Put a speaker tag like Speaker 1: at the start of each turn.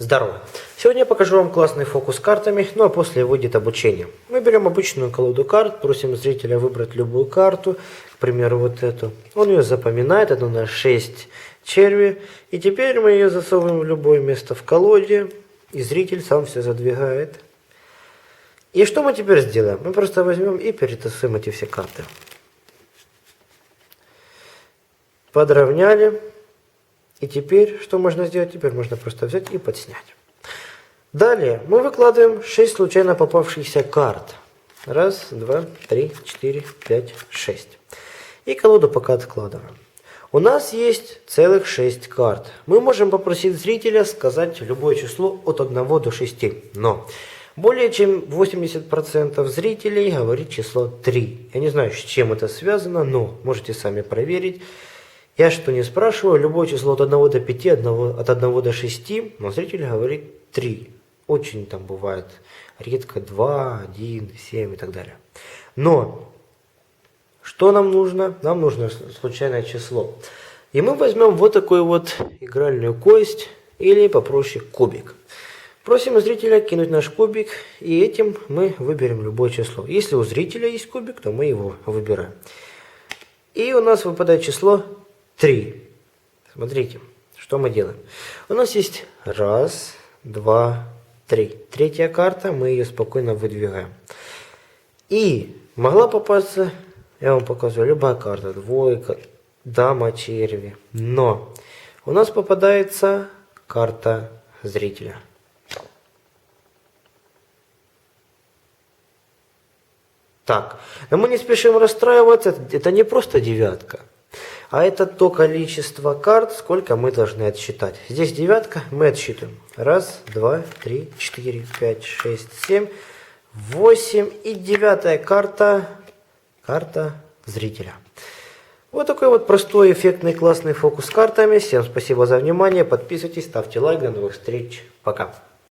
Speaker 1: Здорово! Сегодня я покажу вам классный фокус с картами, ну а после выйдет обучение. Мы берем обычную колоду карт, просим зрителя выбрать любую карту, к примеру вот эту. Он ее запоминает, это у нас 6 черви. И теперь мы ее засовываем в любое место в колоде, и зритель сам все задвигает. И что мы теперь сделаем? Мы просто возьмем и перетасуем эти все карты. Подровняли. И теперь, что можно сделать? Теперь можно просто взять и подснять. Далее мы выкладываем 6 случайно попавшихся карт. Раз, два, три, четыре, пять, шесть. И колоду пока откладываем. У нас есть целых 6 карт. Мы можем попросить зрителя сказать любое число от 1 до 6. Но более чем 80% зрителей говорит число 3. Я не знаю, с чем это связано, но можете сами проверить. Я что не спрашиваю, любое число от 1 до 5, от 1 до 6, но зритель говорит 3. Очень там бывает редко 2, 1, 7 и так далее. Но что нам нужно? Нам нужно случайное число. И мы возьмем вот такую вот игральную кость или попроще кубик. Просим зрителя кинуть наш кубик, и этим мы выберем любое число. Если у зрителя есть кубик, то мы его выбираем. И у нас выпадает число 3. Смотрите, что мы делаем. У нас есть раз, два, три. Третья карта, мы ее спокойно выдвигаем. И могла попасться, я вам показываю, любая карта, двойка, дама, черви. Но у нас попадается карта зрителя. Так, но мы не спешим расстраиваться, это не просто девятка. А это то количество карт, сколько мы должны отсчитать. Здесь девятка, мы отсчитываем. Раз, два, три, четыре, пять, шесть, семь, восемь. И девятая карта, карта зрителя. Вот такой вот простой, эффектный, классный фокус с картами. Всем спасибо за внимание. Подписывайтесь, ставьте лайк. До новых встреч. Пока.